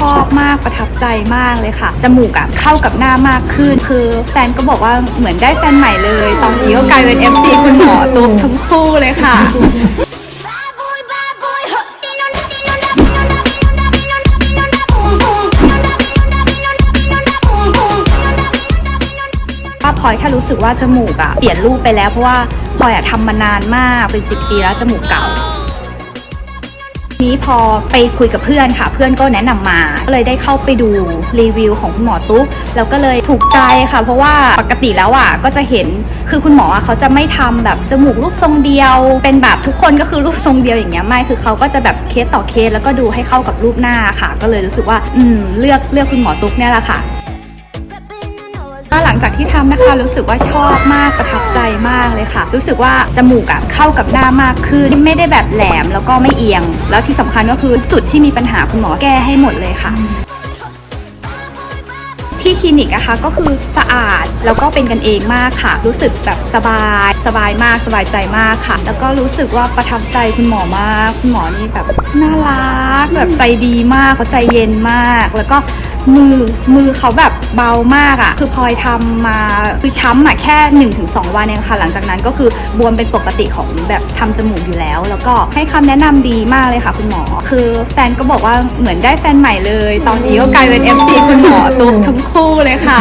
ชอบมากประทับใจมากเลยค่ะ จมูกอะเข้ากับหน้ามากขึ้น คือแฟนก็บอกว่าเหมือนได้แฟนใหม่เลย ตอนนี้ก็กลายเป็น FC คุณหมอตุ๊กทั้งคู่เลยค่ะ ป้าพลอยแค่รู้สึกว่าจมูกอะเปลี่ยนรูปไปแล้วเพราะว่าพลอยอะทำมานานมากเป็นสิบปีแล้วจมูกเก่า นี้พอไปคุยกับเพื่อนค่ะ เพื่อนก็แนะนำมาก็เลยได้เข้าไปดูรีวิวของคุณหมอตุ๊กแล้วก็เลยถูกใจค่ะ เพราะว่าปกติแล้วอะก็จะเห็นคือคุณหมออะเขาจะไม่ทำแบบจมูกรูปทรงเดียว เป็นแบบทุกคนก็คือรูปทรงเดียวอย่างเงี้ยไม่คือเขาก็จะแบบเคสต่อเคสแล้วก็ดูให้เข้ากับรูปหน้าค่ะ ก็เลยรู้สึกว่าอืมเลือกเลือกคุณหมอตุ๊กเนี่ยแหละค่ะ จากที่ทำนะคะ รู้สึกว่าชอบมากประทับใจมากเลยค่ะ รู้สึกว่าจมูกอะเข้ากับหน้ามากขึ้นไม่ได้แบบแหลมแล้วก็ไม่เอียง แล้วที่สำคัญก็คือจุดที่มีปัญหาคุณหมอแก้ให้หมดเลยค่ะที่คลินิกนะคะก็คือสะอาดแล้วก็เป็นกันเองมากค่ะ รู้สึกแบบสบายสบายมากสบายใจมากค่ะ แล้วก็รู้สึกว่าประทับใจคุณหมอมาก คุณหมอนี่แบบน่ารักแบบใจดีมากเขาใจเย็นมาก แล้วก็มือมือเขาแบบเบามากอะ่ะ คือพลอยทำมาคือช้ำอะแค่ 1-2 วันเองค่ะ หลังจากนั้นก็คือบวมเป็นปกติของแบบทำจมูกอยู่แล้ว แล้วก็ให้คำแนะนำดีมากเลยค่ะคุณหมอ คือแฟนก็บอกว่าเหมือนได้แฟนใหม่เลย ตอนนี้ก็กลายเป็น FC คุณหมอตุ๊กทั้งคู่เลยค่ะ